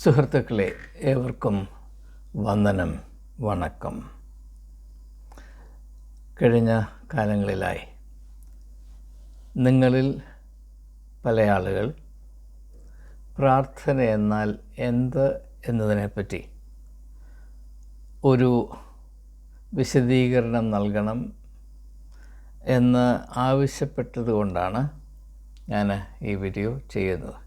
സുഹൃത്തുക്കളെ ഏവർക്കും വന്ദനം വണക്കം. കഴിഞ്ഞ കാലങ്ങളിലായി നിങ്ങളിൽ പല ആളുകൾ പ്രാർത്ഥന എന്നാൽ എന്ത് എന്നതിനെപ്പറ്റി ഒരു വിശദീകരണം നൽകണം എന്ന് ആവശ്യപ്പെട്ടതുകൊണ്ടാണ് ഞാൻ ഈ വീഡിയോ ചെയ്യുന്നത്.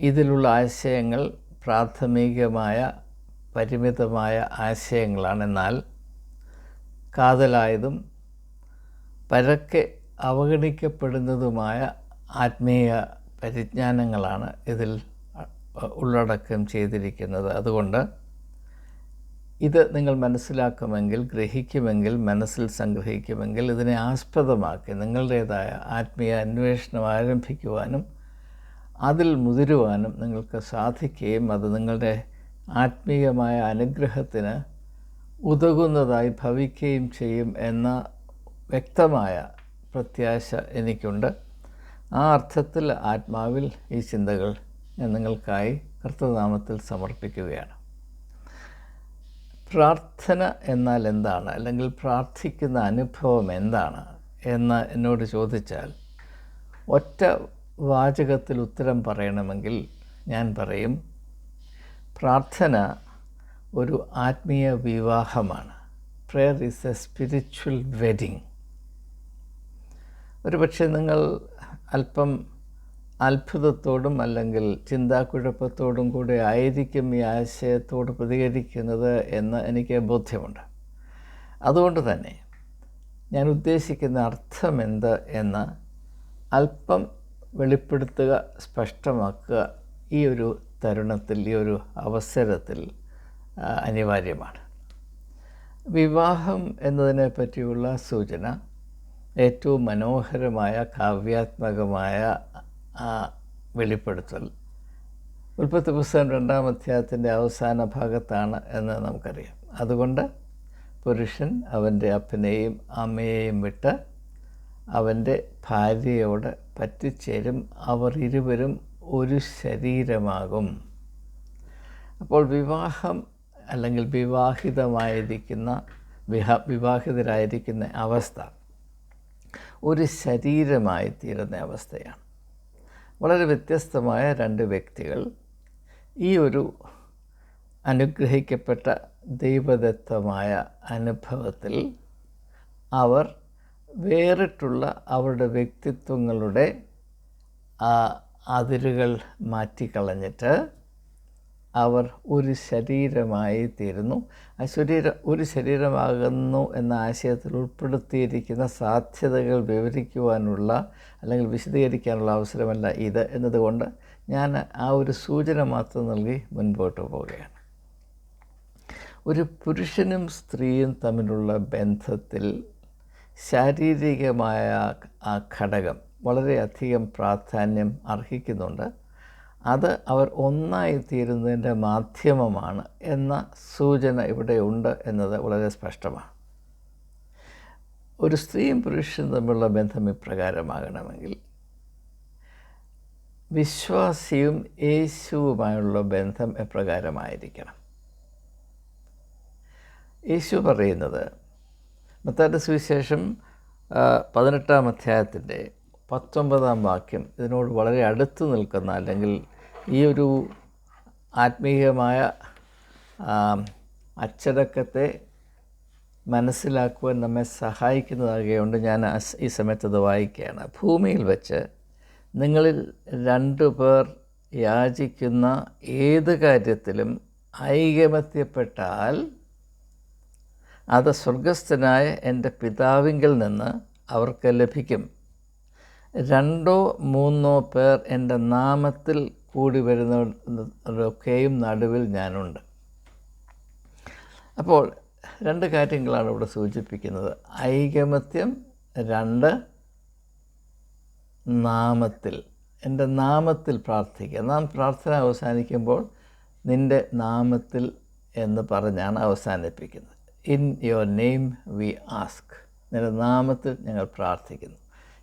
ഇതിലുള്ള ആശയങ്ങൾ പ്രാഥമികമായ പരിമിതമായ ആശയങ്ങളാണ് എന്നാൽ കാതലായതും പരക്കെ അവഗണിക്കപ്പെടുന്നതുമായ ആത്മീയ പരിജ്ഞാനങ്ങളാണ് ഇതിൽ ഉള്ളടക്കം ചെയ്തിരിക്കുന്നത്. അതുകൊണ്ട് ഇത് നിങ്ങൾ മനസ്സിലാക്കുമെങ്കിൽ ഗ്രഹിക്കുമെങ്കിൽ മനസ്സിൽ സംഗ്രഹിക്കുമെങ്കിൽ ഇതിനെ ആസ്പദമാക്കി നിങ്ങളുടേതായ ആത്മീയ അന്വേഷണം ആരംഭിക്കുവാനും അതിൽ മുതിരുവാനും നിങ്ങൾക്ക് സാധിക്കുകയും അത് നിങ്ങളുടെ ആത്മീയമായ അനുഗ്രഹത്തിന് ഉതകുന്നതായി ഭവിക്കുകയും ചെയ്യും എന്ന വ്യക്തമായ പ്രത്യാശ എനിക്കുണ്ട്. ആ അർത്ഥത്തിൽ ആത്മാവിൽ ഈ ചിന്തകൾ നിങ്ങൾക്കായി കർത്തനാമത്തിൽ സമർപ്പിക്കുകയാണ്. പ്രാർത്ഥന എന്നാൽ എന്താണ്? അല്ലെങ്കിൽ പ്രാർത്ഥിക്കുന്ന അനുഭവം എന്താണ്? എന്ന് എന്നോട് ചോദിച്ചാൽ ഒറ്റ വാചകത്തിൽ ഉത്തരം പറയണമെങ്കിൽ ഞാൻ പറയും പ്രാർത്ഥന ഒരു ആത്മീയ വിവാഹമാണ്. Prayer is a spiritual wedding ഒരു പക്ഷേ നിങ്ങൾ അല്പം അത്ഭുതത്തോടും അല്ലെങ്കിൽ ചിന്താക്കുഴപ്പത്തോടും കൂടെ ആയിരിക്കും ഈ ആശയത്തോട് പ്രതികരിക്കുന്നത് എന്ന് എനിക്ക് ബോധ്യമുണ്ട്. അതുകൊണ്ട് തന്നെ ഞാൻ ഉദ്ദേശിക്കുന്ന അർത്ഥം എന്ത് എന്ന് അല്പം വെളിപ്പെടുത്തുക സ്പഷ്ടമാക്കുക ഈ ഒരു തരുണത്തിൽ ഈ ഒരു അവസരത്തിൽ അനിവാര്യമാണ്. വിവാഹം എന്നതിനെ പറ്റിയുള്ള സൂചന ഏറ്റവും മനോഹരമായ കാവ്യാത്മകമായ വെളിപ്പെടുത്തൽ. ഉൽപ്പത്തി പുസ്തകം രണ്ടാം അധ്യായത്തിന്റെ അവസാന ഭാഗത്താണ് എന്ന് നമുക്കറിയാം. അതുകൊണ്ട് പുരുഷൻ അവന്റെ അപ്പനെയും അമ്മയെയും വിട്ട് അവന്റെ ഭാര്യയോട് പറ്റിച്ചേരും അവർ ഇരുവരും ഒരു ശരീരമാകും. അപ്പോൾ വിവാഹം അല്ലെങ്കിൽ വിവാഹിതമായിരിക്കുന്ന വിഹ വിവാഹിതരായിരിക്കുന്ന അവസ്ഥ ഒരു ശരീരമായി തീരുന്ന അവസ്ഥയാണ്. വളരെ വ്യത്യസ്തമായ രണ്ട് വ്യക്തികൾ. ഈ ഒരു അനുഗ്രഹിക്കപ്പെട്ട ദൈവദത്തമായ അനുഭവത്തിൽ അവർ വേറിട്ടുള്ള അവരുടെ വ്യക്തിത്വങ്ങളുടെ അതിരുകൾ മാറ്റിക്കളഞ്ഞിട്ട് അവർ ഒരു ശരീരമായി തീരുന്നു. ആ ശരീരം ഒരു ശരീരമാകുന്നു എന്ന ആശയത്തിൽ ഉൾപ്പെടുത്തിയിരിക്കുന്ന സാധ്യതകൾ വിവരിക്കുവാനുള്ള അല്ലെങ്കിൽ വിശദീകരിക്കാനുള്ള അവസരമല്ല ഇത് എന്നതുകൊണ്ട് ഞാൻ ആ ഒരു സൂചന മാത്രം നൽകി മുൻപോട്ട് പോവുകയാണ്. ഒരു പുരുഷനും സ്ത്രീയും തമ്മിലുള്ള ബന്ധത്തിൽ ശാരീരികമായ ആ ഘടകം വളരെയധികം പ്രാധാന്യം അർഹിക്കുന്നുണ്ട്. അത് അവർ ഒന്നായി തീരുന്നതിന്റെ മാധ്യമമാണ് എന്ന സൂചന ഇവിടെ ഉണ്ട് എന്നത് വളരെ സ്പഷ്ടമാണ്. ഒരു സ്ത്രീയും പുരുഷനും തമ്മിലുള്ള ബന്ധം ഇപ്രകാരമാകണമെങ്കിൽ വിശ്വാസിയും യേശുവുമായുള്ള ബന്ധം എപ്രകാരമായിരിക്കണം? യേശു പറയുന്നത് മത്താന്റെ സുവിശേഷം പതിനെട്ടാം അധ്യായത്തിന്റെ പത്തൊമ്പതാം വാക്യം ഇതിനോട് വളരെ അടുത്ത് നിൽക്കുന്ന അല്ലെങ്കിൽ ഈ ഒരു ആത്മീയമായ അച്ചടക്കത്തെ മനസ്സിലാക്കുവാൻ നമ്മെ സഹായിക്കുന്നതാകുകൊണ്ട് ഞാൻ ഈ സമയത്ത് അത് വായിക്കുകയാണ്. ഭൂമിയിൽ വെച്ച് നിങ്ങളിൽ രണ്ടു പേർ യാചിക്കുന്ന ഏത് കാര്യത്തിലും ഐകമത്യപ്പെട്ടാൽ അത് സ്വർഗസ്ഥനായ എന്റെ പിതാവിങ്കിൽ നിന്ന് അവർക്ക് ലഭിക്കും. രണ്ടോ മൂന്നോ പേർ എന്റെ നാമത്തിൽ കൂടി വരുന്നവരൊക്കെയും നടുവിൽ ഞാനുണ്ട്. അപ്പോൾ രണ്ട് കാര്യങ്ങളാണ് ഇവിടെ സൂചിപ്പിക്കുന്നത്. ഐകമത്യം രണ്ട് നാമത്തിൽ. എന്റെ നാമത്തിൽ പ്രാർത്ഥിക്കുക. നാം പ്രാർത്ഥന അവസാനിക്കുമ്പോൾ നിന്റെ നാമത്തിൽ എന്ന് പറഞ്ഞാണ് അവസാനിപ്പിക്കുന്നത്. In your name we ask. നിന്റെ നാമത്തിൽ ഞങ്ങൾ പ്രാർത്ഥിക്കുന്നു.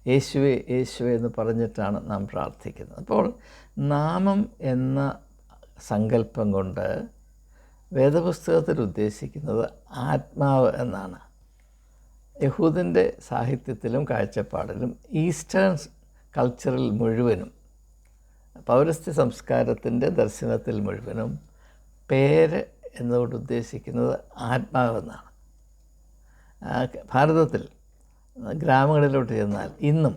യേശുവെ യേശുവെ എന്ന് പറഞ്ഞിട്ടാണ് നാം പ്രാർത്ഥിക്കുന്നത്. അപ്പോൾ നാമം എന്ന സങ്കല്പം കൊണ്ട് വേദപുസ്തകത്തിൽ ഉദ്ദേശിക്കുന്നത് ആത്മാവ് എന്നാണ്. യഹൂദിന്റെ സാഹിത്യത്തിലും കാഴ്ചപ്പാടിലും ഈസ്റ്റേൺ കൾച്ചറിൽ മുഴുവനും പൗരസ്ത്യ സംസ്കാരത്തിന്റെ ദർശനത്തിൽ മുഴുവനും പേര് എന്നതുകൊണ്ട് ഉദ്ദേശിക്കുന്നത് ആത്മാവെന്നാണ്. ഭാരതത്തിൽ ഗ്രാമങ്ങളിലോട്ട് ചെന്നാൽ ഇന്നും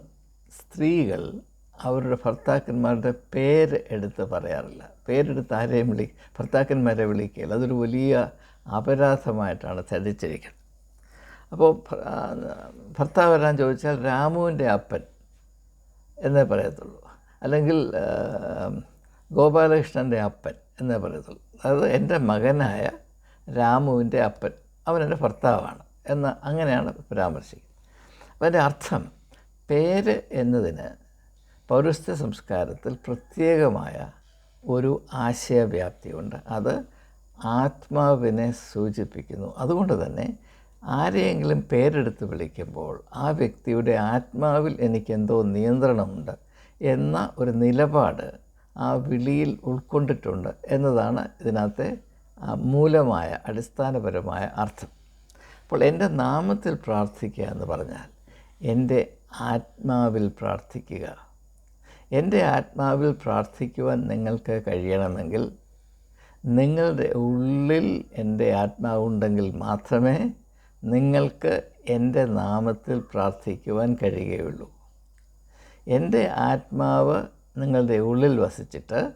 സ്ത്രീകൾ അവരുടെ ഭർത്താക്കന്മാരുടെ പേര് എടുത്ത് പറയാറില്ല. പേരെടുത്ത് ആരെയും വിളി ഭർത്താക്കന്മാരെ വിളിക്കുകയില്ല. അതൊരു വലിയ അപരാധമായിട്ടാണ് ധരിച്ചിരിക്കുന്നത് അപ്പോൾ ഭർത്താവ് വരാൻ ചോദിച്ചാൽ രാമുവിന്റെ അപ്പൻ എന്നേ പറയത്തുള്ളൂ. അല്ലെങ്കിൽ ഗോപാലകൃഷ്ണന്റെ അപ്പൻ എന്നേ പറയത്തുള്ളൂ. അതായത് എന്റെ മകനായ രാമുവിന്റെ അപ്പൻ അവൻ എന്റെ ഭർത്താവാണ് എന്ന് അങ്ങനെയാണ് പരാമർശിക്കുന്നത്. അപ്പം അതിന്റെ അർത്ഥം പേര് എന്നതിന് പൗരസ്ത്യ സംസ്കാരത്തിൽ പ്രത്യേകമായ ഒരു ആശയവ്യാപ്തിയുണ്ട് അത് ആത്മാവിനെ സൂചിപ്പിക്കുന്നു. അതുകൊണ്ട് തന്നെ ആരെയെങ്കിലും പേരെടുത്ത് വിളിക്കുമ്പോൾ ആ വ്യക്തിയുടെ ആത്മാവിൽ എനിക്കെന്തോ നിയന്ത്രണമുണ്ട് എന്ന ഒരു നിലപാട് ആ വിളിയിൽ ഉൾക്കൊണ്ടിട്ടുണ്ട് എന്നതാണ് ഇതിനകത്തെ മൂലമായ അടിസ്ഥാനപരമായ അർത്ഥം. അപ്പോൾ എന്റെ നാമത്തിൽ പ്രാർത്ഥിക്കുക എന്ന് പറഞ്ഞാൽ എന്റെ ആത്മാവിൽ പ്രാർത്ഥിക്കുക. എന്റെ ആത്മാവിൽ പ്രാർത്ഥിക്കുവാൻ നിങ്ങൾക്ക് കഴിയണമെങ്കിൽ നിങ്ങളുടെ ഉള്ളിൽ എന്റെ ആത്മാവുണ്ടെങ്കിൽ മാത്രമേ നിങ്ങൾക്ക് എന്റെ നാമത്തിൽ പ്രാർത്ഥിക്കുവാൻ കഴിയുകയുള്ളൂ. എന്റെ ആത്മാവ് നിങ്ങളുടെ ഉള്ളിൽ വസിച്ചിട്ട്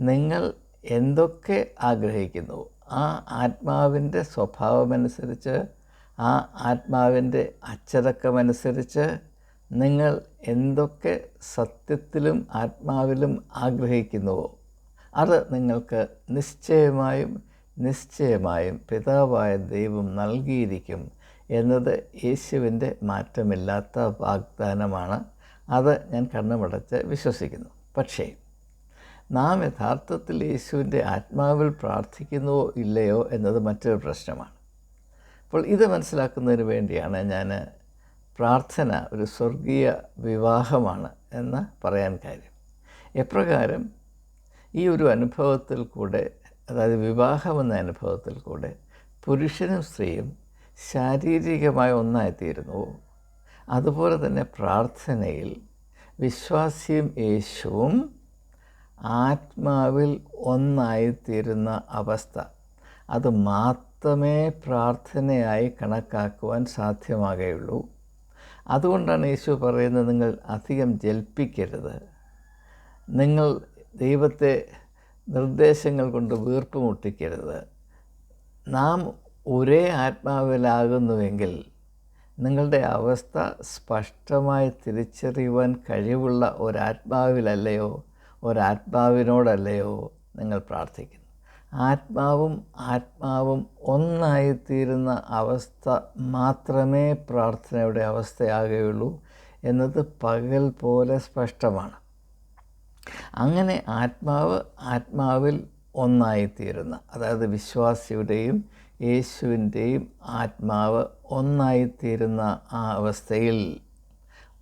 നിങ്ങൾ എന്തൊക്കെ ആഗ്രഹിക്കുന്നു? ആ ആത്മാവിന്റെ സ്വഭാവമനുസരിച്ച് ആ ആത്മാവിന്റെ അച്ചടക്കമനുസരിച്ച് നിങ്ങൾ എന്തൊക്കെ സത്യത്തിലും ആത്മാവിലും ആഗ്രഹിക്കുന്നുവോ അത് നിങ്ങൾക്ക് നിശ്ചയമായും നിശ്ചയമായും പിതാവായ ദൈവം നൽകിയിരിക്കും എന്നത് യേശുവിന്റെ മാറ്റമില്ലാത്ത വാഗ്ദാനമാണ്. അത് ഞാൻ കണ്ണുമടച്ച് വിശ്വസിക്കുന്നു. പക്ഷേ നാം യഥാർത്ഥത്തിൽ യേശുവിന്റെ ആത്മാവിൽ പ്രാർത്ഥിക്കുന്നുവോ ഇല്ലയോ എന്നത് മറ്റൊരു പ്രശ്നമാണ്. അപ്പോൾ ഇത് മനസ്സിലാക്കുന്നതിന് വേണ്ടിയാണ് ഞാൻ പ്രാർത്ഥന ഒരു സ്വർഗീയ വിവാഹമാണ് എന്ന് പറയാൻ കാര്യം. എപ്രകാരം ഈ ഒരു അനുഭവത്തിൽ കൂടെ അതായത് വിവാഹമെന്ന അനുഭവത്തിൽ കൂടെ പുരുഷനും സ്ത്രീയും ശാരീരികമായി ഒന്നായിത്തീരുന്നുവോ അതുപോലെ തന്നെ പ്രാർത്ഥനയിൽ വിശ്വാസിയും യേശുവും ആത്മാവിൽ ഒന്നായിത്തീരുന്ന അവസ്ഥ. അത് മാത്രമേ പ്രാർത്ഥനയായി കണക്കാക്കുവാൻ സാധ്യമാകുകയുള്ളൂ അതുകൊണ്ടാണ് യേശു പറയുന്നത് നിങ്ങൾ അധികം ജൽപ്പിക്കരുത്. നിങ്ങൾ ദൈവത്തെ നിർദ്ദേശങ്ങൾ കൊണ്ട് വീർപ്പ് മുട്ടിക്കരുത്. നാം ഒരേ ആത്മാവിലാകുന്നുവെങ്കിൽ നിങ്ങളുടെ അവസ്ഥ സ്പഷ്ടമായി തിരിച്ചറിയുവാൻ കഴിവുള്ള ഒരാത്മാവിലല്ലയോ ഒരാത്മാവിനോടല്ലയോ നിങ്ങൾ പ്രാർത്ഥിക്കുന്നു. ആത്മാവും ആത്മാവും ഒന്നായിത്തീരുന്ന അവസ്ഥ മാത്രമേ പ്രാർത്ഥനയുടെ അവസ്ഥയാകുകയുള്ളൂ എന്നത് പകൽ പോലെ സ്പഷ്ടമാണ്. അങ്ങനെ ആത്മാവ് ആത്മാവിൽ ഒന്നായിത്തീരുന്ന അതായത് വിശ്വാസിയുടെയും യേശുവിന്റെയും ആത്മാവ് ഒന്നായിത്തീരുന്ന ആ അവസ്ഥയിൽ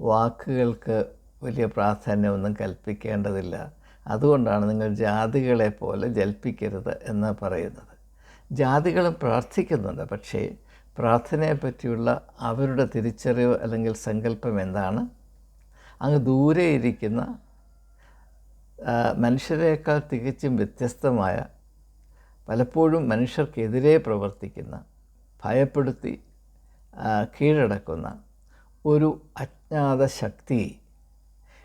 വാക്കുകൾക്ക് വലിയ പ്രാധാന്യമൊന്നും കൽപ്പിക്കേണ്ടതില്ല. അതുകൊണ്ടാണ് നിങ്ങൾ ജാതികളെ പോലെ ജൽപ്പിക്കരുത് എന്ന് പറയുന്നത്. ജാതികളും പ്രാർത്ഥിക്കുന്നുണ്ട് പക്ഷേ പ്രാർത്ഥനയെ പറ്റിയുള്ള അവരുടെ തിരിച്ചറിവ് അല്ലെങ്കിൽ സങ്കല്പം എന്താണ്? അങ്ങ് ദൂരെ ഇരിക്കുന്ന മനുഷ്യരെക്കാൾ തികച്ചും വ്യത്യസ്തമായ പലപ്പോഴും മനുഷ്യർക്കെതിരെ പ്രവർത്തിക്കുന്ന ഭയപ്പെടുത്തി കീഴടക്കുന്ന ഒരു അജ്ഞാത ശക്തി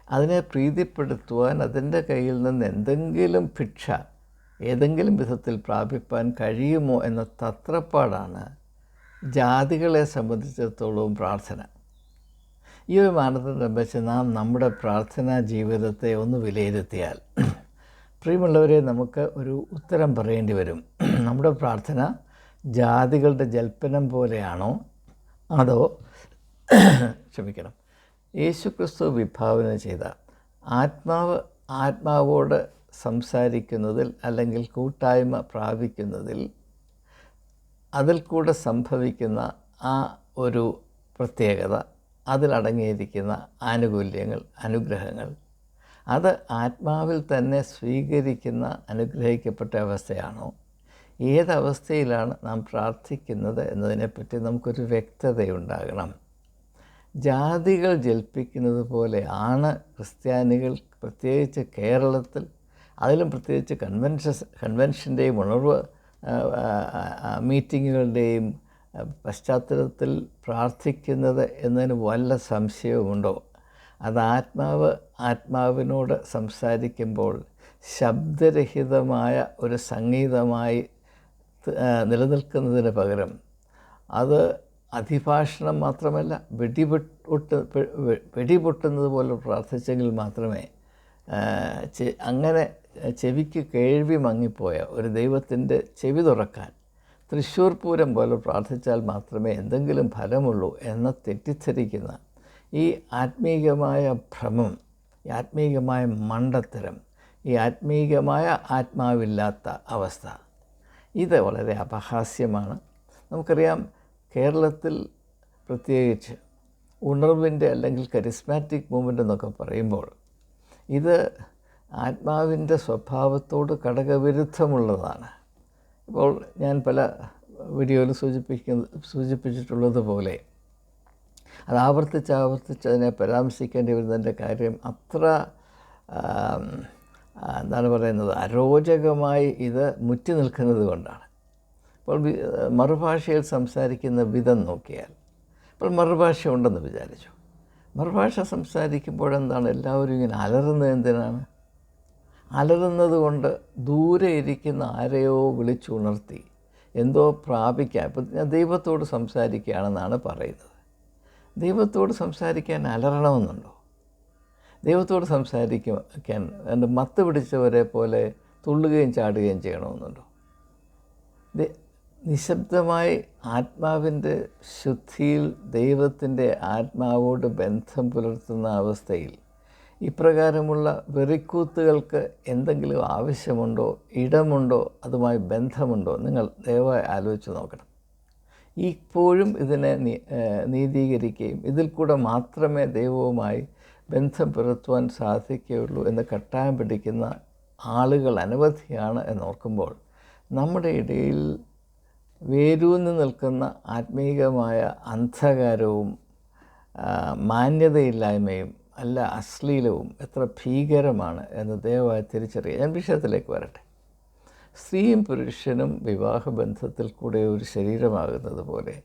അതിനെ പ്രീതിപ്പെടുത്തുവാൻ അതിന്റെ കയ്യിൽ നിന്ന് എന്തെങ്കിലും ഭിക്ഷ ഏതെങ്കിലും വിധത്തിൽ പ്രാപിപ്പാൻ കഴിയുമോ എന്ന തത്രപ്പാടാണ് ജാതികളെ സംബന്ധിച്ചിടത്തോളവും പ്രാർത്ഥന. ഈ ഒരു മാനദണ്ഡം വെച്ച് നാം നമ്മുടെ പ്രാർത്ഥനാ ജീവിതത്തെ ഒന്ന് വിലയിരുത്തിയാൽ പ്രിയമുള്ളവരെ നമുക്ക് ഒരു ഉത്തരം പറയേണ്ടി വരും. നമ്മുടെ പ്രാർത്ഥന ജാതികളുടെ ജൽപ്പനം പോലെയാണോ അതോ ക്ഷമിക്കണം. യേശുക്രിസ്തു വിഭാവന ചെയ്ത ആത്മാവ് ആത്മാവോട് സംസാരിക്കുന്നതിൽ അല്ലെങ്കിൽ കൂട്ടായ്മ പ്രാപിക്കുന്നതിൽ അതിൽ കൂടെ സംഭവിക്കുന്ന ആ ഒരു പ്രത്യേകത അതിലടങ്ങിയിരിക്കുന്ന ആനുകൂല്യങ്ങൾ അനുഗ്രഹങ്ങൾ അത് ആത്മാവിൽ തന്നെ സ്വീകരിക്കുന്ന അനുഗ്രഹിക്കപ്പെട്ട അവസ്ഥയാണോ? ഏതവസ്ഥയിലാണ് നാം പ്രാർത്ഥിക്കുന്നത് എന്നതിനെപ്പറ്റി നമുക്കൊരു വ്യക്തതയുണ്ടാകണം. ജാതികൾ ജൽപ്പിക്കുന്നത് പോലെയാണ് ക്രിസ്ത്യാനികൾ പ്രത്യേകിച്ച് കേരളത്തിൽ അതിലും പ്രത്യേകിച്ച് കൺവെൻഷൻ കൺവെൻഷന്റെയും ഉണർവ് മീറ്റിങ്ങുകളുടെയും പശ്ചാത്തലത്തിൽ പ്രാർത്ഥിക്കുന്നത് എന്നതിന് വല്ല സംശയവുമുണ്ടോ? അത് ആത്മാവ് ആത്മാവിനോട് സംസാരിക്കുമ്പോൾ ശബ്ദരഹിതമായ ഒരു സംഗീതമായി നിലനിൽക്കുന്നതിന് പകരം അത് അതിഭാഷണം മാത്രമല്ല വെടിപൊട്ട് വെടിപൊട്ടുന്നത് പോലെ പ്രാർത്ഥിച്ചെങ്കിൽ മാത്രമേ അങ്ങനെ ചെവിക്ക് കേൾവി മങ്ങിപ്പോയ ഒരു ദൈവത്തിന്റെ ചെവി തുറക്കാൻ തൃശ്ശൂർ പൂരം പോലെ പ്രാർത്ഥിച്ചാൽ മാത്രമേ എന്തെങ്കിലും ഫലമുള്ളൂ എന്ന് തെറ്റിദ്ധരിക്കുന്ന ഈ ആത്മീകമായ ഭ്രമം ഈ ആത്മീകമായ മണ്ടത്തരം ഈ ആത്മീകമായ ആത്മാവില്ലാത്ത അവസ്ഥ ഇത് വളരെ അപഹാസ്യമാണ്. നമുക്കറിയാം കേരളത്തിൽ പ്രത്യേകിച്ച് ഉണർവിന്റെ അല്ലെങ്കിൽ കരിസ്മാറ്റിക് മൂവ്മെന്റ് എന്നൊക്കെ പറയുമ്പോൾ ഇത് ആത്മാവിന്റെ സ്വഭാവത്തോട് ഘടകവിരുദ്ധമുള്ളതാണ് ഇപ്പോൾ ഞാൻ പല വീഡിയോയിൽ സൂചിപ്പിക്കുന്ന സൂചിപ്പിച്ചിട്ടുള്ളതുപോലെ അത് ആവർത്തിച്ച് ആവർത്തിച്ച് അതിനെ പരാമർശിക്കേണ്ടി വരുന്നതിന്റെ കാര്യം അത്ര എന്താണ് പറയുന്നത് അരോചകമായി ഇത് മുറ്റി നിൽക്കുന്നത് കൊണ്ടാണ്. ഇപ്പോൾ മറുഭാഷയിൽ സംസാരിക്കുന്ന വിധം നോക്കിയാൽ ഇപ്പോൾ മറുഭാഷ ഉണ്ടെന്ന് വിചാരിച്ചു. മറുഭാഷ സംസാരിക്കുമ്പോഴെന്താണ് എല്ലാവരും ഇങ്ങനെ അലറുന്നത് എന്തിനാണ്? അലറുന്നത് കൊണ്ട് ദൂരെ ഇരിക്കുന്ന ആരെയോ വിളിച്ചുണർത്തി എന്തോ പ്രാപിക്കാൻ ഇപ്പം ദൈവത്തോട് സംസാരിക്കുകയാണെന്നാണ് പറയുന്നത്. ദൈവത്തോട് സംസാരിക്കാൻ അലറണമെന്നുണ്ടോ? ദൈവത്തോട് സംസാരിക്കാൻ എന്റെ മത്ത് പിടിച്ചവരെ പോലെ തുള്ളുകയും ചാടുകയും ചെയ്യണമെന്നുണ്ടോ? നിശബ്ദമായി ആത്മാവിന്റെ ശുദ്ധിയിൽ ദൈവത്തിന്റെ ആത്മാവോട് ബന്ധം പുലർത്തുന്ന അവസ്ഥയിൽ ഇപ്രകാരമുള്ള വെറിക്കൂത്തുകൾക്ക് എന്തെങ്കിലും ആവശ്യമുണ്ടോ ഇടമുണ്ടോ അതുമായി ബന്ധമുണ്ടോ? നിങ്ങൾ ദയവായി ആലോചിച്ച് നോക്കണം. ഇപ്പോഴും ഇതിനെ നീതീകരിക്കുകയും ഇതിൽ കൂടെ മാത്രമേ ദൈവവുമായി ബന്ധം പുലർത്തുവാൻ സാധിക്കുകയുള്ളൂ എന്ന് കട്ടായം പിടിക്കുന്ന ആളുകൾ അനവധിയാണ് എന്നോർക്കുമ്പോൾ നമ്മുടെ ഇടയിൽ വേരൂന്ന് നിൽക്കുന്ന ആത്മീകമായ അന്ധകാരവും മാന്യതയില്ലായ്മയും അല്ല അശ്ലീലവും എത്ര ഭീകരമാണ് എന്ന് ദയവായി തിരിച്ചറിയുക. ഞാൻ വിഷയത്തിലേക്ക് വരട്ടെ. സ്ത്രീയും പുരുഷനും വിവാഹബന്ധത്തിൽ കൂടെ ഒരു ശരീരമാകുന്നത് പോലെ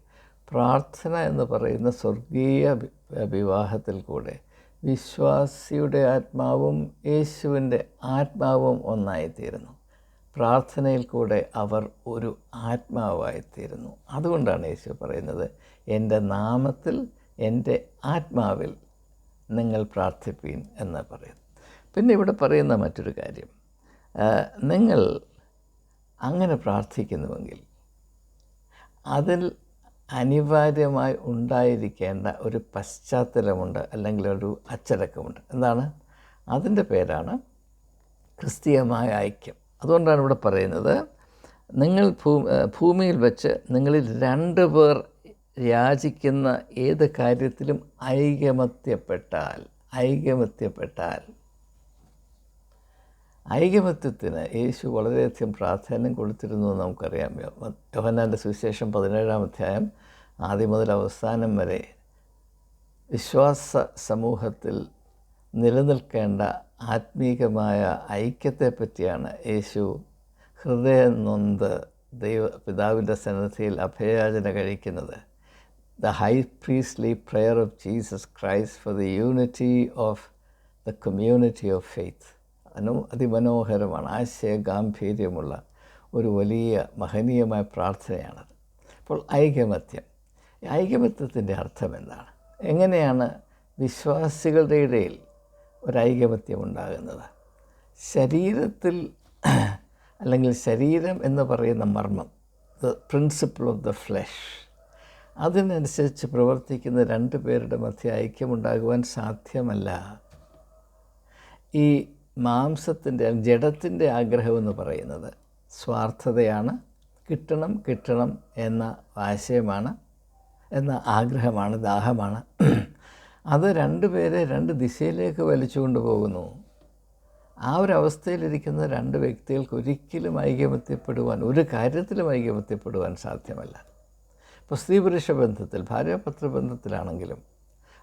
പ്രാർത്ഥന എന്ന് പറയുന്ന സ്വർഗീയ വിവാഹത്തിൽ കൂടെ വിശ്വാസിയുടെ ആത്മാവും യേശുവിന്റെ ആത്മാവും ഒന്നായിത്തീരുന്നു. പ്രാർത്ഥനയിൽ കൂടെ അവർ ഒരു ആത്മാവായിത്തീരുന്നു. അതുകൊണ്ടാണ് യേശു പറയുന്നത് എന്റെ നാമത്തിൽ എന്റെ ആത്മാവിൽ നിങ്ങൾ പ്രാർത്ഥിപ്പീൻ എന്ന് പറയുന്നു. പിന്നെ ഇവിടെ പറയുന്ന മറ്റൊരു കാര്യം നിങ്ങൾ അങ്ങനെ പ്രാർത്ഥിക്കുന്നുവെങ്കിൽ അതിൽ അനിവാര്യമായി ഉണ്ടായിരിക്കേണ്ട ഒരു പശ്ചാത്തലമുണ്ട് അല്ലെങ്കിൽ ഒരു അച്ചടക്കമുണ്ട്. എന്താണ്? അതിന്റെ പേരാണ് ക്രിസ്തീയമായ ഐക്യം. അതുകൊണ്ടാണ് ഇവിടെ പറയുന്നത് നിങ്ങൾ ഭൂമി ഭൂമിയിൽ വെച്ച് നിങ്ങളിൽ രണ്ട് പേർ യാചിക്കുന്ന ഏത് കാര്യത്തിലും ഐകമത്യപ്പെട്ടാൽ ഐകമത്യപ്പെട്ടാൽ ഐകമത്യത്തിന് യേശു വളരെയധികം പ്രാധാന്യം കൊടുത്തിരുന്നു എന്ന് നമുക്കറിയാം. യോഹന്നാന്റെ സുവിശേഷം പതിനേഴാം അധ്യായം ആദ്യം മുതൽ അവസാനം വരെ വിശ്വാസ സമൂഹത്തിൽ നിലനിൽക്കേണ്ട ആത്മീകമായ ഐക്യത്തെപ്പറ്റിയാണ് യേശു ഹൃദയം നൊന്ത് ദൈവ പിതാവിന്റെ സന്നദ്ധിയിൽ അഭയാചന കഴിക്കുന്നത്. The high priestly prayer of Jesus Christ for the unity of the community of faith Anu അതിമനോഹരമാണ് ആശയ ഗാംഭീര്യമുള്ള ഒരു വലിയ മഹനീയമായ പ്രാർത്ഥനയാണത്. അപ്പോൾ ഐകമത്യം. ഐകമത്യത്തിന്റെ അർത്ഥം എന്താണ്? എങ്ങനെയാണ് വിശ്വാസികളുടെ ഇടയിൽ ഒരു ഐകമത്യം ഉണ്ടാകുന്നത്? ശരീരത്തിൽ അല്ലെങ്കിൽ ശരീരം എന്ന് പറയുന്ന മർമ്മം the principle of the flesh അതിനനുസരിച്ച് പ്രവർത്തിക്കുന്ന രണ്ട് പേരുടെ മധ്യ ഐക്യമുണ്ടാകുവാൻ സാധ്യമല്ല. ഈ മാംസത്തിന്റെ ജഡത്തിന്റെ ആഗ്രഹമെന്ന് പറയുന്നത് സ്വാർത്ഥതയാണ്. കിട്ടണം കിട്ടണം എന്ന ആശയമാണ് എന്ന ആഗ്രഹമാണ് ദാഹമാണ്. അത് രണ്ടുപേരെ രണ്ട് ദിശയിലേക്ക് വലിച്ചുകൊണ്ട് പോകുന്നു. ആ ഒരു അവസ്ഥയിലിരിക്കുന്ന രണ്ട് വ്യക്തികൾക്ക് ഒരിക്കലും ഐകമത്യപ്പെടുവാൻ ഒരു കാര്യത്തിലും ഐകമത്യപ്പെടുവാൻ സാധ്യമല്ല. ഇപ്പോൾ സ്ത്രീ പുരുഷ ബന്ധത്തിൽ ഭാര്യാപത്ര ബന്ധത്തിലാണെങ്കിലും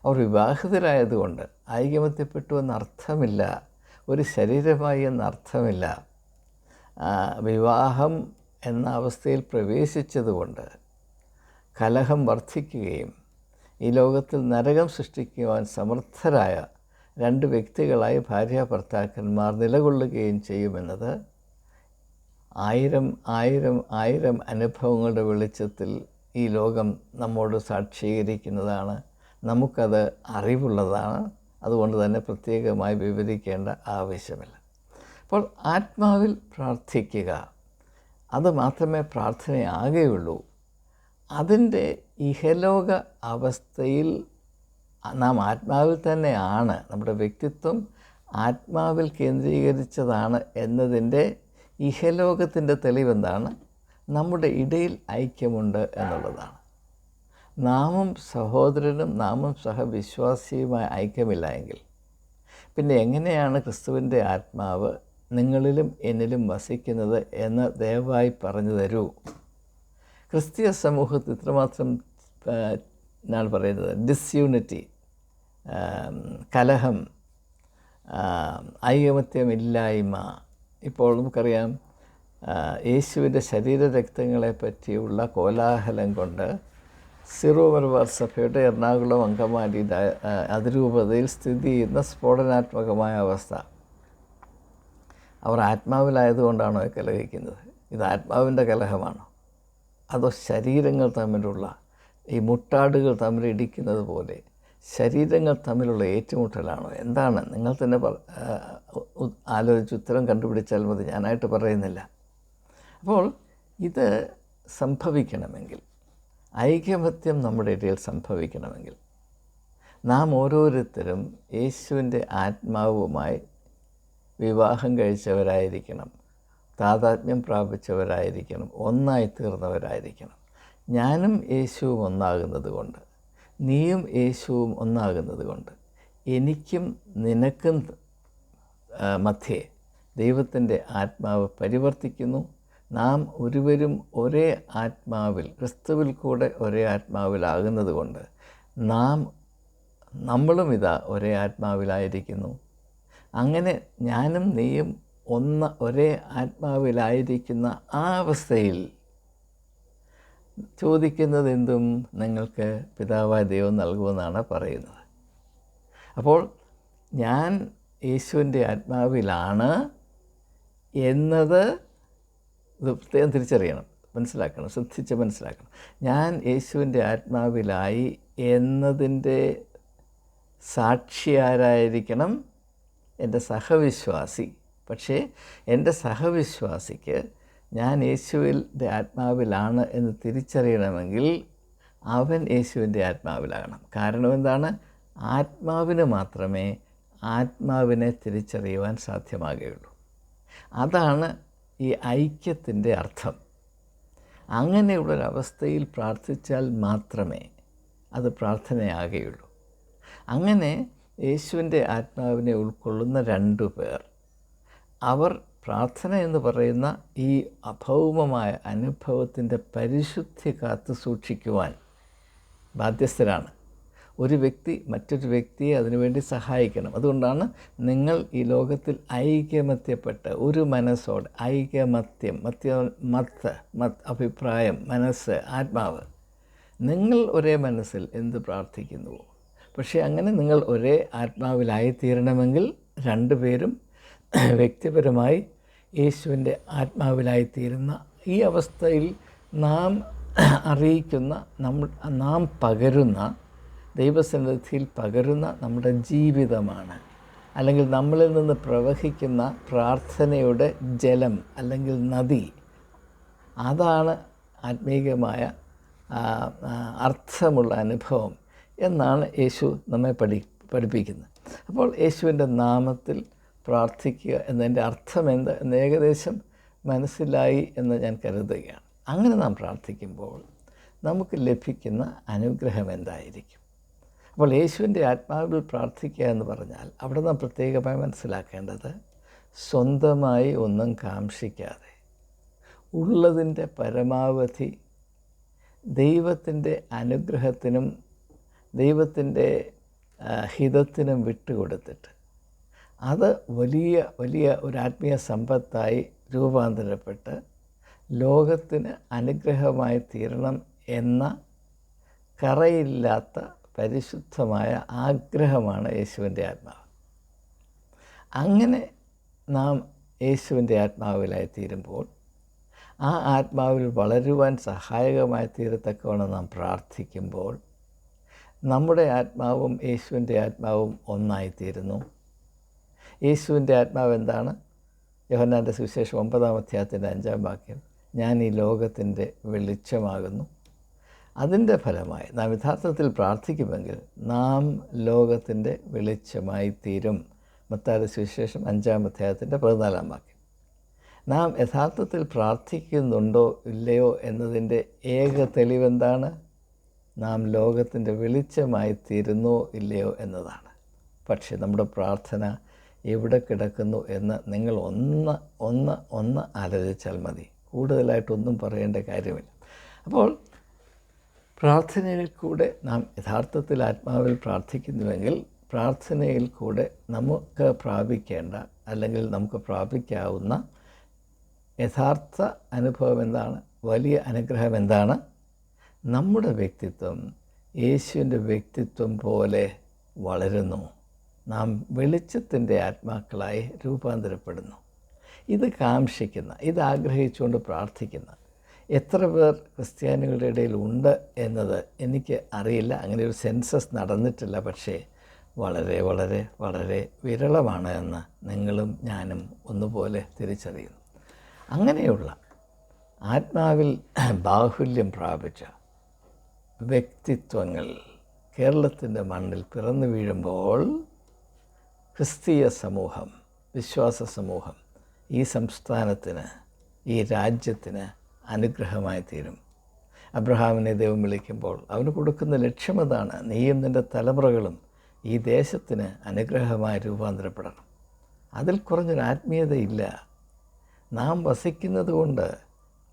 അവർ വിവാഹിതരായതുകൊണ്ട് ഐകമത്യപ്പെട്ടു എന്നർത്ഥമില്ല. ഒരു ശരീരമായി എന്നർത്ഥമില്ല. വിവാഹം എന്ന അവസ്ഥയിൽ പ്രവേശിച്ചതുകൊണ്ട് കലഹം വർദ്ധിക്കുകയും ഈ ലോകത്തിൽ നരകം സൃഷ്ടിക്കുവാൻ സമർത്ഥരായ രണ്ട് വ്യക്തികളായി ഭാര്യ ഭർത്താക്കന്മാർ നിലകൊള്ളുകയും ചെയ്യുമെന്നത് ആയിരം ആയിരം ആയിരം അനുഭവങ്ങളുടെ വെളിച്ചത്തിൽ ഈ ലോകം നമ്മോട് സാക്ഷീകരിക്കുന്നതാണ്. നമുക്കത് അറിവുള്ളതാണ്. അതുകൊണ്ട് തന്നെ പ്രത്യേകമായി വിവരിക്കേണ്ട ആവശ്യമില്ല. അപ്പോൾ ആത്മാവിൽ പ്രാർത്ഥിക്കുക. അത് മാത്രമേ പ്രാർത്ഥനയാകുകയുള്ളൂ. അതിന്റെ ഇഹലോക അവസ്ഥയിൽ നാം ആത്മാവിൽ തന്നെയാണ്. നമ്മുടെ വ്യക്തിത്വം ആത്മാവിൽ കേന്ദ്രീകരിച്ചതാണ് എന്നതിന്റെ ഇഹലോകത്തിന്റെ തെളിവെന്താണ്? നമ്മുടെ ഇടയിൽ ഐക്യമുണ്ട് എന്നുള്ളതാണ്. നാമും സഹോദരനും നാമും സഹവിശ്വാസിയുമായി ഐക്യമില്ല എങ്കിൽ പിന്നെ എങ്ങനെയാണ് ക്രിസ്തുവിന്റെ ആത്മാവ് നിങ്ങളിലും എന്നിലും വസിക്കുന്നത് എന്ന് ദയവായി പറഞ്ഞു തരൂ. ക്രിസ്തീയ സമൂഹത്തിൽ ഇത്രമാത്രം ഞാൻ പറയുന്നത് ഡിസ്യൂണിറ്റി കലഹം ഐകമത്യമില്ലായ്മ. ഇപ്പോൾ നമുക്കറിയാം യേശുവിന്റെ ശരീരരക്തങ്ങളെ പറ്റിയുള്ള കോലാഹലം കൊണ്ട് സിറോ മലബാർ സഭയുടെ എറണാകുളം അങ്കമാലി അതിരൂപതയിൽ സ്ഥിതി ചെയ്യുന്ന സ്ഫോടനാത്മകമായ അവസ്ഥ. അവർ ആത്മാവിലായതുകൊണ്ടാണോ കലഹിക്കുന്നത് ഇത് ആത്മാവിന്റെ കലഹമാണോ? അതോ ശരീരങ്ങൾ തമ്മിലുള്ള ഈ മുട്ടാടുകൾ തമ്മിൽ ഇടിക്കുന്നത് പോലെ ശരീരങ്ങൾ തമ്മിലുള്ള ഏറ്റുമുട്ടലാണോ? എന്താണ്? നിങ്ങൾ തന്നെ ആലോചിച്ച് ഉത്തരം കണ്ടുപിടിച്ചാൽ മതി ഞാനായിട്ട് പറയുന്നില്ല. അപ്പോൾ ഇത് സംഭവിക്കണമെങ്കിൽ ഐക്യമത്യം നമ്മുടെ ഇടയിൽ സംഭവിക്കണമെങ്കിൽ നാം ഓരോരുത്തരും യേശുവിന്റെ ആത്മാവുമായി വിവാഹം കഴിച്ചവരായിരിക്കണം താതാത്മ്യം പ്രാപിച്ചവരായിരിക്കണം ഒന്നായി തീർന്നവരായിരിക്കണം. ഞാനും യേശുവും ഒന്നാകുന്നത് കൊണ്ട് നീയും യേശുവും ഒന്നാകുന്നത് കൊണ്ട് എനിക്കും നിനക്കും മധ്യേ ദൈവത്തിന്റെ ആത്മാവ് പരിവർത്തിക്കുന്നു നാം ഒരുവരും ഒരേ ആത്മാവിൽ ക്രിസ്തുവിൽ കൂടെ ഒരേ ആത്മാവിലാകുന്നത് കൊണ്ട് നാം നമ്മളും ഇതാ ഒരേ ആത്മാവിലായിരിക്കുന്നു. അങ്ങനെ ഞാനും നീയും ഒന്ന് ഒരേ ആത്മാവിലായിരിക്കുന്ന ആ അവസ്ഥയിൽ ചോദിക്കുന്നത് എന്തും നിങ്ങൾക്ക് പിതാവായ ദൈവം നൽകുമെന്നാണ് പറയുന്നത്. അപ്പോൾ ഞാൻ യേശുവിന്റെ ആത്മാവിലാണ് എന്നത് ഇത് പ്രത്യേകം തിരിച്ചറിയണം. മനസ്സിലാക്കണം. ശ്രദ്ധിച്ച് മനസ്സിലാക്കണം. ഞാൻ യേശുവിന്റെ ആത്മാവിലായി എന്നതിന്റെ സാക്ഷിയാരായിരിക്കണം എന്റെ സഹവിശ്വാസി. പക്ഷേ എന്റെ സഹവിശ്വാസിക്ക് ഞാൻ യേശുവിന്റെ ആത്മാവിലാണ് എന്ന് തിരിച്ചറിയണമെങ്കിൽ അവൻ യേശുവിന്റെ ആത്മാവിലാകണം. കാരണം എന്താണ്? ആത്മാവിന് മാത്രമേ ആത്മാവിനെ തിരിച്ചറിയുവാൻ സാധ്യമാകുകയുള്ളൂ. അതാണ് ഈ ഐക്യത്തിന്റെ അർത്ഥം. അങ്ങനെയുള്ളൊരവസ്ഥയിൽ പ്രാർത്ഥിച്ചാൽ മാത്രമേ അത് പ്രാർത്ഥനയാകുകയുള്ളൂ അങ്ങനെ യേശുവിന്റെ ആത്മാവിനെ ഉൾക്കൊള്ളുന്ന രണ്ടു പേർ അവർ പ്രാർത്ഥന എന്ന് പറയുന്ന ഈ അഭൗമമായ അനുഭവത്തിന്റെ പരിശുദ്ധി കാത്തു സൂക്ഷിക്കുവാൻ ബാധ്യസ്ഥരാണ്. ഒരു വ്യക്തി മറ്റൊരു വ്യക്തിയെ അതിനുവേണ്ടി സഹായിക്കണം. അതുകൊണ്ടാണ് നിങ്ങൾ ഈ ലോകത്തിൽ ഐക്യമത്യപ്പെട്ട് ഒരു മനസ്സോട് ഐക്യമത്യം മത്യ മത്ത് മത് അഭിപ്രായം മനസ്സ് ആത്മാവ്. നിങ്ങൾ ഒരേ മനസ്സിൽ എന്ത് പ്രാർത്ഥിക്കുന്നുവോ? പക്ഷേ അങ്ങനെ നിങ്ങൾ ഒരേ ആത്മാവിലായിത്തീരണമെങ്കിൽ രണ്ടുപേരും വ്യക്തിപരമായി യേശുവിന്റെ ആത്മാവിലായിത്തീരുന്ന ഈ അവസ്ഥയിൽ നാം അറിയിക്കുന്ന നാം പകരുന്ന ദൈവസന്നിധിയിൽ പകരുന്ന നമ്മുടെ ജീവിതമാണ്. അല്ലെങ്കിൽ നമ്മളിൽ നിന്ന് പ്രവഹിക്കുന്ന പ്രാർത്ഥനയുടെ ജലം അല്ലെങ്കിൽ നദി. അതാണ് ആത്മീകമായ അർത്ഥമുള്ള അനുഭവം എന്നാണ് യേശു നമ്മെ പഠി പഠിപ്പിക്കുന്നത്. അപ്പോൾ യേശുവിന്റെ നാമത്തിൽ പ്രാർത്ഥിക്കുക എന്നതിന്റെ അർത്ഥം എന്ത് എന്ന് ഏകദേശം മനസ്സിലായി എന്ന് ഞാൻ കരുതുകയാണ്. അങ്ങനെ നാം പ്രാർത്ഥിക്കുമ്പോൾ നമുക്ക് ലഭിക്കുന്ന അനുഗ്രഹം എന്തായിരിക്കും? അപ്പോൾ യേശുവിന്റെ ആത്മാവിൽ പ്രാർത്ഥിക്കുക എന്ന് പറഞ്ഞാൽ അവിടെ നാം പ്രത്യേകമായി മനസ്സിലാക്കേണ്ടത് സ്വന്തമായി ഒന്നും കാംക്ഷിക്കാതെ ഉള്ളതിന്റെ പരമാവധി ദൈവത്തിന്റെ അനുഗ്രഹത്തിനും ദൈവത്തിന്റെ ഹിതത്തിനും വിട്ടുകൊടുത്തിട്ട് അത് വലിയ വലിയ ഒരു ആത്മീയ സമ്പത്തായി രൂപാന്തരപ്പെട്ട് ലോകത്തിന് അനുഗ്രഹമായി തീരണം എന്ന കറയില്ലാത്ത പരിശുദ്ധമായ ആഗ്രഹമാണ് യേശുവിന്റെ ആത്മാവ്. അങ്ങനെ നാം യേശുവിന്റെ ആത്മാവിലായി തീരുമ്പോൾ ആ ആത്മാവിൽ വളരുവാൻ സഹായകമായി തീരത്തക്കവണ്ണം നാം പ്രാർത്ഥിക്കുമ്പോൾ നമ്മുടെ ആത്മാവും യേശുവിന്റെ ആത്മാവും ഒന്നായിത്തീരുന്നു. യേശുവിന്റെ ആത്മാവ് എന്താണ്? യോഹന്നാന്റെ സുവിശേഷം ഒമ്പതാം അധ്യായത്തിന്റെ അഞ്ചാം വാക്യം ഞാൻ ഈ ലോകത്തിന്റെ വെളിച്ചമാകുന്നു. അതിന്റെ ഫലമായി നാം യഥാർത്ഥത്തിൽ പ്രാർത്ഥിക്കുമെങ്കിൽ നാം ലോകത്തിന്റെ വെളിച്ചമായി തീരും മത്തായുടെ സുവിശേഷം അഞ്ചാം അധ്യായത്തിന്റെ പതിനാലാം വാക്യം. നാം യഥാർത്ഥത്തിൽ പ്രാർത്ഥിക്കുന്നുണ്ടോ ഇല്ലയോ എന്നതിന്റെ ഏക തെളിവെന്താണ്? നാം ലോകത്തിന്റെ വെളിച്ചമായി തീരുന്നോ ഇല്ലയോ എന്നതാണ്. പക്ഷേ നമ്മുടെ പ്രാർത്ഥന എവിടെ കിടക്കുന്നു എന്ന് നിങ്ങൾ ഒന്ന് ഒന്ന് ഒന്ന് ആലോചിച്ചാൽ മതി. കൂടുതലായിട്ടൊന്നും പറയേണ്ട കാര്യമില്ല. അപ്പോൾ പ്രാർത്ഥനയിൽ കൂടെ നാം യഥാർത്ഥത്തിൽ ആത്മാവിൽ പ്രാർത്ഥിക്കുന്നുവെങ്കിൽ പ്രാർത്ഥനയിൽ കൂടെ നമുക്ക് പ്രാപിക്കേണ്ട അല്ലെങ്കിൽ നമുക്ക് പ്രാപിക്കാവുന്ന യഥാർത്ഥ അനുഭവം എന്താണ്? വലിയ അനുഗ്രഹം എന്താണ്? നമ്മുടെ വ്യക്തിത്വം. യേശുവിന്റെ വ്യക്തിത്വം പോലെ വളരുന്നു. നാം വെളിച്ചത്തിന്റെ ആത്മാക്കളായി രൂപാന്തരപ്പെടുന്നു. ഇത് കാംക്ഷിക്കുന്ന ഇത് ആഗ്രഹിച്ചുകൊണ്ട് പ്രാർത്ഥിക്കുന്ന എത്ര പേർ ക്രിസ്ത്യാനികളുടെ ഇടയിൽ ഉണ്ട് എന്നത് എനിക്ക് അറിയില്ല. അങ്ങനെ ഒരു സെൻസസ് നടന്നിട്ടില്ല. പക്ഷേ വളരെ വളരെ വളരെ വിരളമാണ് എന്ന് നിങ്ങളും ഞാനും ഒന്നുപോലെ തിരിച്ചറിയുന്നു. അങ്ങനെയുള്ള ആത്മാവിൽ ബാഹുല്യം പ്രാപിച്ച വ്യക്തിത്വങ്ങൾ കേരളത്തിന്റെ മണ്ണിൽ പിറന്നു വീഴുമ്പോൾ ക്രിസ്തീയ സമൂഹം വിശ്വാസ സമൂഹം ഈ സംസ്ഥാനത്തിന് ഈ രാജ്യത്തിന് അനുഗ്രഹമായി തീരും. അബ്രഹാമിനെ ദൈവം വിളിക്കുമ്പോൾ അവന് കൊടുക്കുന്ന ലക്ഷ്യമതാണ് നീയും നിന്റെ തലമുറകളും ഈ ദേശത്തിന് അനുഗ്രഹമായി രൂപാന്തരപ്പെടണം. അതിൽ കുറഞ്ഞൊരു ആത്മീയതയില്ല. നാം വസിക്കുന്നത് കൊണ്ട്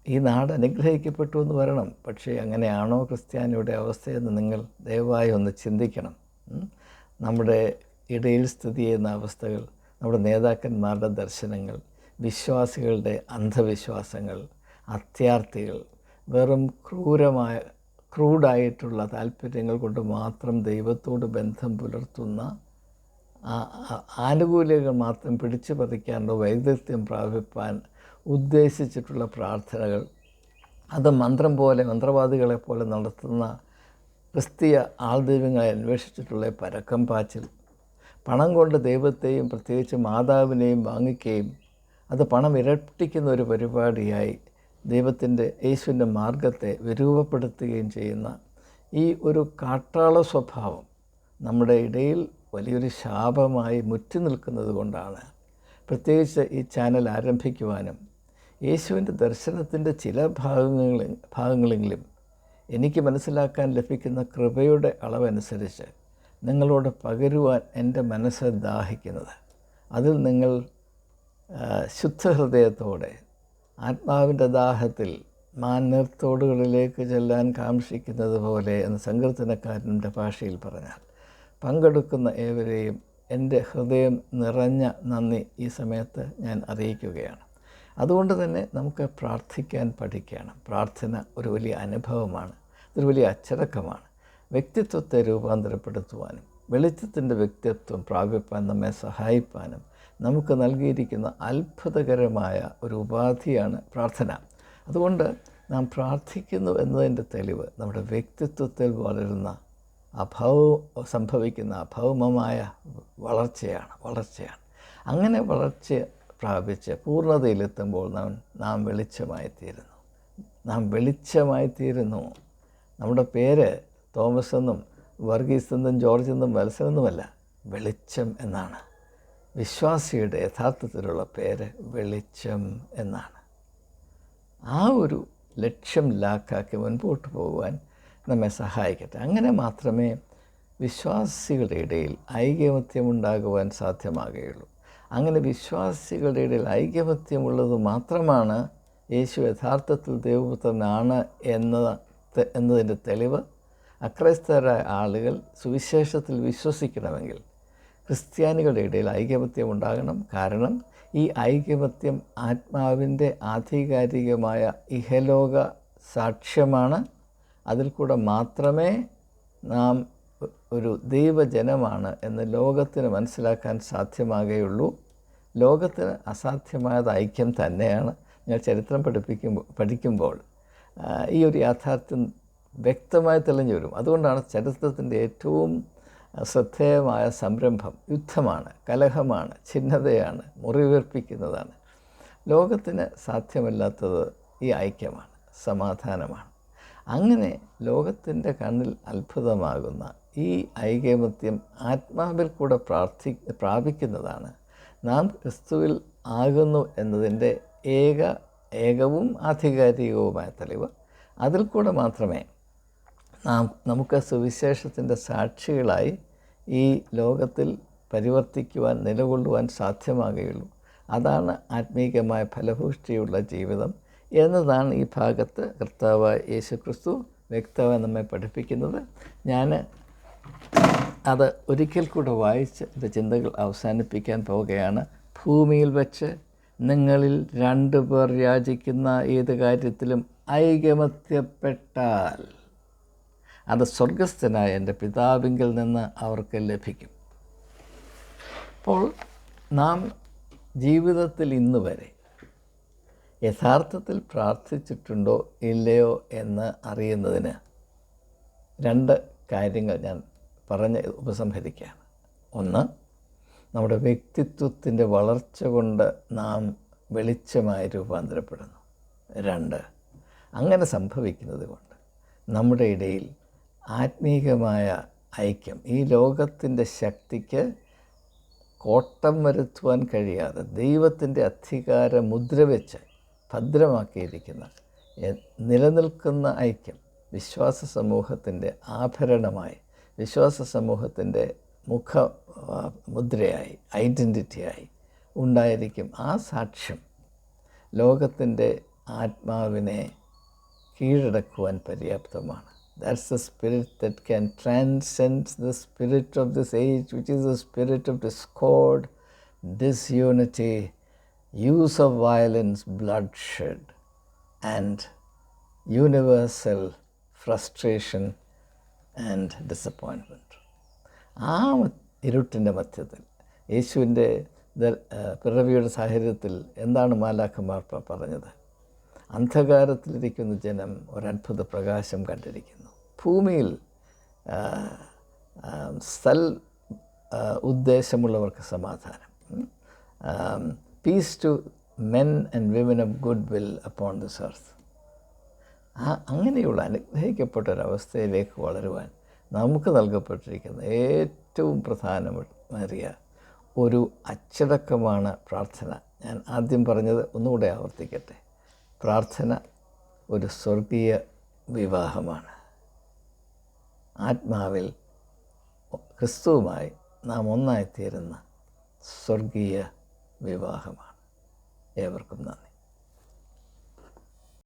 ഈ നാട് അനുഗ്രഹിക്കപ്പെട്ടു എന്ന് വരണം. പക്ഷേ അങ്ങനെയാണോ ക്രിസ്ത്യാനിയുടെ അവസ്ഥയെന്ന് നിങ്ങൾ ദയവായി ഒന്ന് ചിന്തിക്കണം. നമ്മുടെ ഇടയിൽ സ്ഥിതി ചെയ്യുന്ന അവസ്ഥകൾ നമ്മുടെ നേതാക്കന്മാരുടെ ദർശനങ്ങൾ വിശ്വാസികളുടെ അന്ധവിശ്വാസങ്ങൾ അത്യാർത്ഥികൾ. വെറും ക്രൂരമായ ക്രൂഡായിട്ടുള്ള താല്പര്യങ്ങൾ കൊണ്ട് മാത്രം ദൈവത്തോട് ബന്ധം പുലർത്തുന്ന ആനുകൂല്യങ്ങൾ മാത്രം പിടിച്ചു പതിക്കാനുള്ള വൈദഗ്ധ്യം പ്രാപിപ്പാൻ ഉദ്ദേശിച്ചിട്ടുള്ള പ്രാർത്ഥനകൾ. അത് മന്ത്രം പോലെ മന്ത്രവാദികളെ പോലെ നടത്തുന്ന ക്രിസ്തീയ ആൾദൈവങ്ങളെ അന്വേഷിച്ചിട്ടുള്ള പരക്കം പാച്ചിൽ. പണം കൊണ്ട് ദൈവത്തെയും പ്രത്യേകിച്ച് മാതാവിനെയും വാങ്ങിക്കുകയും അത് പണം ഇരട്ടിക്കുന്ന ഒരു പരിപാടിയായി ദൈവത്തിന്റെ യേശുവിന്റെ മാർഗത്തെ വിരൂപപ്പെടുത്തുകയും ചെയ്യുന്ന ഈ ഒരു കാട്ടാള സ്വഭാവം നമ്മുടെ ഇടയിൽ വലിയൊരു ശാപമായി മുറ്റി നിൽക്കുന്നത് കൊണ്ടാണ്. പ്രത്യേകിച്ച് ഈ ചാനൽ ആരംഭിക്കുവാനും യേശുവിന്റെ ദർശനത്തിന്റെ ചില ഭാഗങ്ങളിൽ ഭാഗങ്ങളെങ്കിലും എനിക്ക് മനസ്സിലാക്കാൻ ലഭിക്കുന്ന കൃപയുടെ അളവനുസരിച്ച് നിങ്ങളോട് പകരുവാൻ എന്റെ മനസ്സ് ദാഹിക്കുന്നത്. അതിൽ നിങ്ങൾ ശുദ്ധഹൃദയത്തോടെ ആത്മാവിന്റെ ദാഹത്തിൽ മാന്നീർത്തോടുകളിലേക്ക് ചെല്ലാൻ കാംക്ഷിക്കുന്നത് പോലെ എന്ന് സങ്കീർത്തനക്കാരന്റെ ഭാഷയിൽ പറഞ്ഞാൽ പങ്കെടുക്കുന്ന ഏവരെയും എന്റെ ഹൃദയം നിറഞ്ഞ നന്ദി ഈ സമയത്ത് ഞാൻ അറിയിക്കുകയാണ്. അതുകൊണ്ട് തന്നെ നമുക്ക് പ്രാർത്ഥിക്കാൻ പഠിക്കണം. പ്രാർത്ഥന ഒരു വലിയ അനുഭവമാണ് ഇതൊരു വലിയ അച്ചടക്കമാണ്. വ്യക്തിത്വത്തെ രൂപാന്തരപ്പെടുത്തുവാനും വെളിച്ചത്തിന്റെ വ്യക്തിത്വം പ്രാപിപ്പാൻ നമ്മെ സഹായിപ്പാനും നമുക്ക് നൽകിയിരിക്കുന്ന അത്ഭുതകരമായ ഒരു ഉപാധിയാണ് പ്രാർത്ഥന. അതുകൊണ്ട് നാം പ്രാർത്ഥിക്കുന്നു എന്നതിന്റെ തെളിവ് നമ്മുടെ വ്യക്തിത്വത്തിൽ വളരുന്ന അഭാവ സംഭവിക്കുന്ന അഭൗമമായ വളർച്ചയാണ് വളർച്ചയാണ്. അങ്ങനെ വളർച്ച പ്രാപിച്ച് പൂർണതയിലെത്തുമ്പോൾ നാം നാം വെളിച്ചമായി തീരുന്നു നാം വെളിച്ചമായി തീരുന്നു നമ്മുടെ പേര് തോമസ് എന്നും വർഗീസ് എന്നും ജോർജ് എന്നും വത്സൻ എന്നുമല്ല വെളിച്ചം എന്നാണ്. വിശ്വാസിയുടെ യഥാർത്ഥത്തിലുള്ള പേര് വെളിച്ചം എന്നാണ്. ആ ഒരു ലക്ഷ്യം ലാക്കാക്കി മുൻപോട്ട് പോകുവാൻ നമ്മെ സഹായിക്കട്ടെ. അങ്ങനെ മാത്രമേ വിശ്വാസികളുടെ ഇടയിൽ ഐകമത്യം ഉണ്ടാകുവാൻ സാധ്യമാകുകയുള്ളൂ. അങ്ങനെ വിശ്വാസികളുടെ ഇടയിൽ ഐകമത്യമുള്ളത് മാത്രമാണ് യേശു യഥാർത്ഥത്തിൽ ദൈവപുത്രനാണ് എന്ന എന്നതിന്റെ തെളിവ് അക്രൈസ്തരായ ആളുകൾ സുവിശേഷത്തിൽ വിശ്വസിക്കണമെങ്കിൽ ക്രിസ്ത്യാനികളുടെ ഇടയിൽ ഐക്യമത്യം ഉണ്ടാകണം. കാരണം ഈ ഐക്യമത്യം ആത്മാവിന്റെ ആധികാരികമായ ഇഹലോക സാക്ഷ്യമാണ്. അതിൽ കൂടെ മാത്രമേ നാം ഒരു ദൈവജനമാണ് എന്ന് ലോകത്തിന് മനസ്സിലാക്കാൻ സാധ്യമാകുകയുള്ളൂ ലോകത്തിന് അസാധ്യമായത് ഐക്യം തന്നെയാണ്. ഞാൻ ചരിത്രം പഠിപ്പിക്കുമ്പോൾ പഠിക്കുമ്പോൾ ഈ ഒരു യാഥാർത്ഥ്യം വ്യക്തമായി തെളിഞ്ഞു വരും. അതുകൊണ്ടാണ് ചരിത്രത്തിന്റെ ഏറ്റവും ശ്രദ്ധേയമായ സംരംഭം യുദ്ധമാണ് കലഹമാണ് ഛിന്നതയാണ് മുറിവേർപ്പിക്കുന്നതാണ് ലോകത്തിന് സാധ്യമല്ലാത്തത് ഈ ഐക്യമാണ് സമാധാനമാണ്. അങ്ങനെ ലോകത്തിന്റെ കണ്ണിൽ അത്ഭുതമാകുന്ന ഈ ഐകമത്യം ആത്മാവിൽ കൂടെ പ്രാർത്ഥി പ്രാപിക്കുന്നതാണ്. നാം ക്രിസ്തുവിൽ ആകുന്നു എന്നതിന്റെ ഏക ഏകവും ആധികാരികവുമായ തെളിവ് അതിൽ കൂടെ മാത്രമേ നാം നമുക്ക് സുവിശേഷത്തിന്റെ സാക്ഷികളായി ഈ ലോകത്തിൽ പരിവർത്തിക്കുവാൻ നിലകൊള്ളുവാൻ സാധ്യമാകുകയുള്ളൂ. അതാണ് ആത്മീകമായ ഫലഭൂഷ്ടിയുള്ള ജീവിതം എന്നതാണ് ഈ ഭാഗത്ത് കർത്താവ് യേശു ക്രിസ്തു വ്യക്തമായി നമ്മെ പഠിപ്പിക്കുന്നത്. ഞാൻ അത് ഒരിക്കൽ കൂടെ വായിച്ച് എന്റെ ചിന്തകൾ അവസാനിപ്പിക്കാൻ പോവുകയാണ്. ഭൂമിയിൽ വെച്ച് നിങ്ങളിൽ രണ്ടു പേർ യാചിക്കുന്ന ഏത് കാര്യത്തിലും ഐകമത്യപ്പെട്ടാൽ അത് സ്വർഗസ്ഥനായ എന്റെ പിതാവിങ്കിൽ നിന്ന് അവർക്ക് ലഭിക്കും. അപ്പോൾ നാം ജീവിതത്തിൽ ഇന്ന് വരെ യഥാർത്ഥത്തിൽ പ്രാർത്ഥിച്ചിട്ടുണ്ടോ ഇല്ലയോ എന്ന് അറിയുന്നതിന് രണ്ട് കാര്യങ്ങൾ ഞാൻ പറഞ്ഞ് ഉപസംഹരിക്കുകയാണ്. ഒന്ന് നമ്മുടെ വ്യക്തിത്വത്തിന്റെ വളർച്ച കൊണ്ട് നാം വെളിച്ചമായി രൂപാന്തരപ്പെടുന്നു. രണ്ട് അങ്ങനെ സംഭവിക്കുന്നത് കൊണ്ട് നമ്മുടെ ഇടയിൽ ആത്മീകമായ ഐക്യം. ഈ ലോകത്തിന്റെ ശക്തിക്ക് കോട്ടം വരുത്തുവാൻ കഴിയാതെ ദൈവത്തിന്റെ അധികാര മുദ്ര വെച്ച് ഭദ്രമാക്കിയിരിക്കുന്ന നിലനിൽക്കുന്ന ഐക്യം വിശ്വാസ സമൂഹത്തിന്റെ ആഭരണമായി വിശ്വാസ സമൂഹത്തിന്റെ മുഖ മുദ്രയായി ഐഡന്റിറ്റിയായി ഉണ്ടായിരിക്കും. ആ സാക്ഷ്യം ലോകത്തിന്റെ ആത്മാവിനെ കീഴടക്കുവാൻ പര്യാപ്തമാണ്. That's the spirit that can transcend the spirit of this age, which is the spirit of discord, disunity, use of violence, bloodshed, and universal frustration and disappointment. ആ ഇരുട്ടിന്റെ മധ്യത്തിൽ യേശുവിന്റെ പിറവിയുടെ സാഹചര്യത്തിൽ എന്താണ് മാലാഖമാർ പറഞ്ഞത് അന്ധകാരത്തിലിരിക്കുന്ന ജനം ഒരത്ഭുത പ്രകാശം കണ്ടിരിക്കുന്നു ഭൂമിയിൽ സൽ ഉദ്ദേശമുള്ളവർക്ക് സമാധാനം. Peace to men and women of good will upon this earth ആ അങ്ങനെയുള്ള അനുഗ്രഹിക്കപ്പെട്ട ഒരവസ്ഥയിലേക്ക് വളരുവാൻ നമുക്ക് നൽകപ്പെട്ടിരിക്കുന്ന ഏറ്റവും പ്രധാനമേറിയ ഒരു അച്ചടക്കമാണ് പ്രാർത്ഥന. ഞാൻ ആദ്യം പറഞ്ഞത് ഒന്നുകൂടെ ആവർത്തിക്കട്ടെ. പ്രാർത്ഥന ഒരു സ്വർഗീയ വിവാഹമാണ്. ആത്മാവിൽ ക്രിസ്തുവുമായി നാം ഒന്നായിത്തീരുന്ന സ്വർഗീയ വിവാഹമാണ്. ഏവർക്കും നന്ദി.